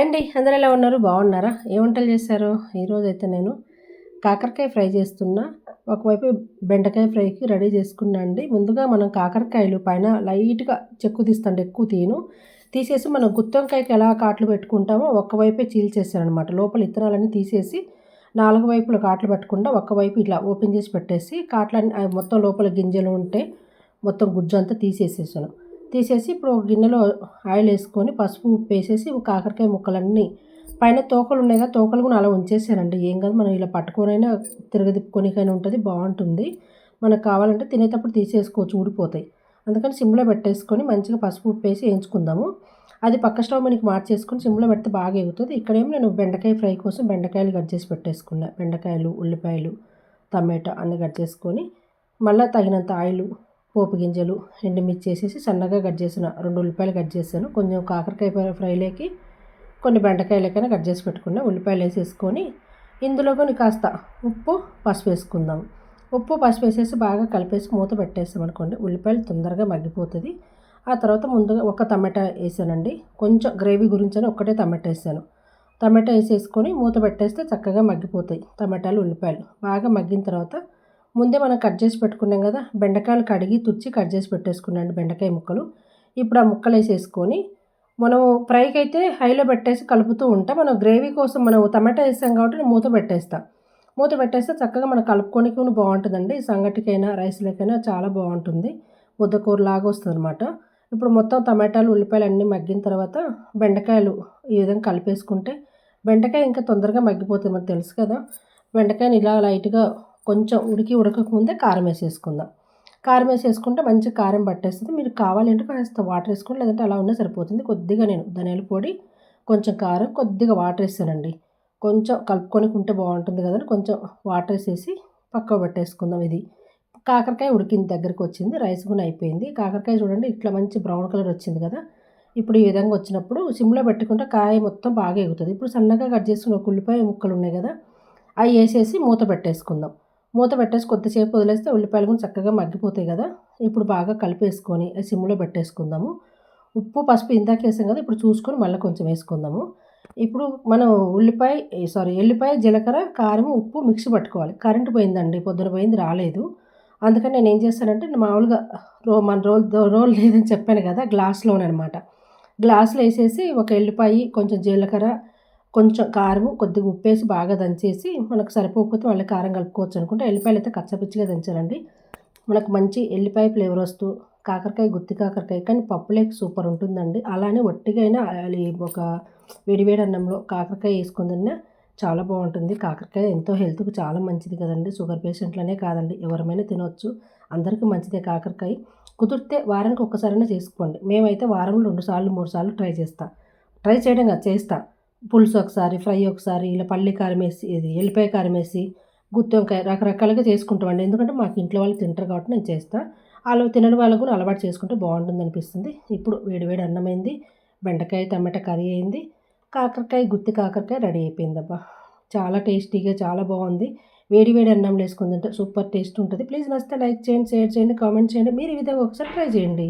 అండి అందరు ఎలా ఉన్నారు? బాగున్నారా? ఏ వంటలు చేశారు? ఈరోజు అయితే నేను కాకరకాయ ఫ్రై చేస్తున్నా. ఒకవైపు బెండకాయ ఫ్రైకి రెడీ చేసుకున్నా అండి ముందుగా మనం కాకరకాయలు పైన లైట్గా చెక్కు తీస్తాండి ఎక్కువ తీను తీసేసి మనం గుత్తొంకాయకి ఎలా కాట్లు పెట్టుకుంటామో ఒకవైపే చీల్చేసానమాట లోపల ఇత్తనాలన్నీ తీసేసి నాలుగు వైపుల కాట్లు పెట్టకుండా ఒకవైపు ఇట్లా ఓపెన్ చేసి పెట్టేసి కాట్లన్నీ మొత్తం లోపల గింజలు ఉంటే మొత్తం గుజ్జు అంతా తీసేసేసాను. తీసేసి ఇప్పుడు ఒక గిన్నెలో ఆయిల్ వేసుకొని పసుపు ఉప్పు వేసేసి కాకరకాయ ముక్కలన్నీ. పైన తోకలు ఉన్నాయి కదా తోకలు కూడా అలా ఉంచేసానండి ఏం కాదు మనం ఇలా పట్టుకొనైనా తిరగదిప్పుకొనికైనా ఉంటుంది బాగుంటుంది. మనకు కావాలంటే తినేటప్పుడు తీసేసుకోవచ్చు ఊడిపోతాయి. అందుకని సిమ్లో పెట్టేసుకొని మంచిగా పసుపు ఉప్పు వేసి వేయించుకుందాము. అది పక్క స్టవ్ మనకి మార్చేసుకొని సిమ్లో పెడితే బాగా ఎగుతుంది. ఇక్కడేమో నేను బెండకాయ ఫ్రై కోసం బెండకాయలు కట్ చేసి పెట్టేసుకున్నా. బెండకాయలు ఉల్లిపాయలు టమాటా అన్నీ కట్ చేసుకొని మళ్ళీ తగినంత ఆయిల్ పోపు గింజలు ఎండుమిర్చి వేసేసి సన్నగా కట్ చేసిన రెండు ఉల్లిపాయలు కట్ చేశాను కొంచెం కాకరకాయ ఫ్రైలోకి కొన్ని బెండకాయలకైనా కట్ చేసి పెట్టుకున్నా. ఉల్లిపాయలు వేసేసుకొని ఇందులో కొన్ని కాస్త ఉప్పు పసుపు వేసుకుందాం. ఉప్పు పసుపు వేసేసి బాగా కలిపేసి మూత పెట్టేస్తాం అనుకోండి. ఉల్లిపాయలు తొందరగా మగ్గిపోతుంది. ఆ తర్వాత ముందుగా ఒక టమాటా వేసానండి. కొంచెం గ్రేవీ గురించి అని ఒక్కటే టమాటా వేసాను. టమాటా వేసేసుకొని మూత పెట్టేస్తే చక్కగా మగ్గిపోతాయి టమాటాలు ఉల్లిపాయలు. బాగా మగ్గిన తర్వాత ముందే మనం కట్ చేసి పెట్టుకున్నాం కదా బెండకాయలు కడిగి తుచ్చి కట్ చేసి పెట్టేసుకున్నాను బెండకాయ ముక్కలు. ఇప్పుడు ఆ ముక్కలు వేసేసుకొని మనం ఫ్రైకి అయితే హైలో పెట్టేసి కలుపుతూ ఉంటాం. మనం గ్రేవీ కోసం మనం టమాటా వేసాం కాబట్టి మూత పెట్టేస్తాం. మూత పెట్టేస్తే చక్కగా మనం కలుపుకొని కూడా బాగుంటుందండి. సంగటికైనా రైస్లకైనా చాలా బాగుంటుంది. ముద్దకూర లాగా వస్తుంది అనమాట ఇప్పుడు మొత్తం టమాటాలు ఉల్లిపాయలు అన్నీ మగ్గిన తర్వాత బెండకాయలు ఈ విధంగా కలిపేసుకుంటే బెండకాయ ఇంకా తొందరగా మగ్గిపోతుంది. మనకు తెలుసు కదా బెండకాయని ఇలా లైట్గా కొంచెం ఉడికి ఉడకకముందే కారం వేసేసుకుందాం. కారం వేసేసుకుంటే మంచి కారం పట్టేస్తుంది. మీరు కావాలంటే కాస్త వాటర్ వేసుకోండి. లేదంటే అలా ఉన్నా సరిపోతుంది. కొద్దిగా నేను ధనియాల పొడి కొంచెం కారం కొద్దిగా వాటర్ వేస్తానండి. కొంచెం కలుపుకొని ఉంటే బాగుంటుంది కదని కొంచెం వాటర్ వేసేసి పక్క పెట్టేసుకుందాం ఇది. కాకరకాయ ఉడికింది దగ్గరికి వచ్చింది. రైస్ కూడా అయిపోయింది. కాకరకాయ చూడండి ఇట్లా మంచి బ్రౌన్ కలర్ వచ్చింది కదా. ఇప్పుడు ఈ విధంగా వచ్చినప్పుడు సిమ్లో పెట్టుకుంటే కాయ మొత్తం బాగా ఎగుతుంది ఇప్పుడు సన్నగా కట్ చేసుకున్న ఉల్లిపాయ ముక్కలు ఉన్నాయి కదా అవి వేసేసి మూత పెట్టేసుకుందాం. మూత పెట్టేసి కొద్దిసేపు వదిలేస్తే ఉల్లిపాయలు కూడా చక్కగా మగ్గిపోతాయి కదా. ఇప్పుడు బాగా కలిపేసుకొని సిమ్లో పెట్టేసుకుందాము. ఉప్పు పసుపు ఇందాక వేసాం కదా ఇప్పుడు చూసుకొని మళ్ళీ కొంచెం వేసుకుందాము. ఇప్పుడు మనం ఉల్లిపాయ సారీ ఎల్లిపాయ జీలకర్ర కారం ఉప్పు మిక్సీ పట్టుకోవాలి. కరెంటు పోయిందండి పొద్దున పోయింది రాలేదు. అందుకని నేను ఏం చేస్తానంటే మామూలుగా రో మన రోల్ రోల్ లేదని చెప్పాను కదా గ్లాస్లోనమాట గ్లాసులో వేసేసి ఒక ఎల్లిపాయ కొంచెం జీలకర్ర కొంచెం కారం కొద్దిగా ఉప్పేసి బాగా దంచేసి మనకు సరిపోకపోతే మళ్ళీ కారం కలుపుకోవచ్చు అనుకుంటే ఎల్లిపాయలు అయితే కచ్చపిచ్చిగా దంచాలండి మనకు మంచి ఎల్లిపాయ ఫ్లేవర్ వస్తూ కాకరకాయ గుత్తి కాకరకాయ కానీ పప్పులేక సూపర్ ఉంటుందండి. అలానే ఒట్టిగా అయినా ఒక వేడివేడి అన్నంలో కాకరకాయ వేసుకుని తిన్నా చాలా బాగుంటుంది. కాకరకాయ ఎంతో హెల్త్కి చాలా మంచిది కదండి. షుగర్ పేషెంట్లనే కాదండి. ఎవరమైనా తినవచ్చు అందరికీ మంచిదే కాకరకాయ. కుదిరితే వారానికి ఒక్కసారైనా చేసుకోండి. మేమైతే వారంలో రెండు సార్లు మూడు సార్లు ట్రై చేస్తాం. ట్రై చేయడం కాదు చేస్తా. పులుసు ఒకసారి ఫ్రై ఒకసారి ఇలా పల్లి కారం వేసి ఇది ఎల్లిపాయ కారం వేసి గుత్తి వంకాయ రకరకాలుగా చేసుకుంటామండి. ఎందుకంటే మాకు ఇంట్లో వాళ్ళు తింటారు కాబట్టి నేను చేస్తాను వాళ్ళు తినని వాళ్ళకు కూడా అలవాటు చేసుకుంటే బాగుంటుంది అనిపిస్తుంది. ఇప్పుడు వేడివేడి అన్నమైంది బెండకాయ టమాటా కర్రీ అయింది. కాకరకాయ గుత్తి కాకరకాయ రెడీ అయిపోయిందబ్బా. చాలా టేస్టీగా చాలా బాగుంది. వేడి వేడి అన్నం వేసుకుందంటే సూపర్ టేస్ట్ ఉంటుంది. ప్లీజ్ నచ్చితే లైక్ చేయండి షేర్ చేయండి కామెంట్ చేయండి. మీరు ఈ విధంగా ఒకసారి ట్రై చేయండి.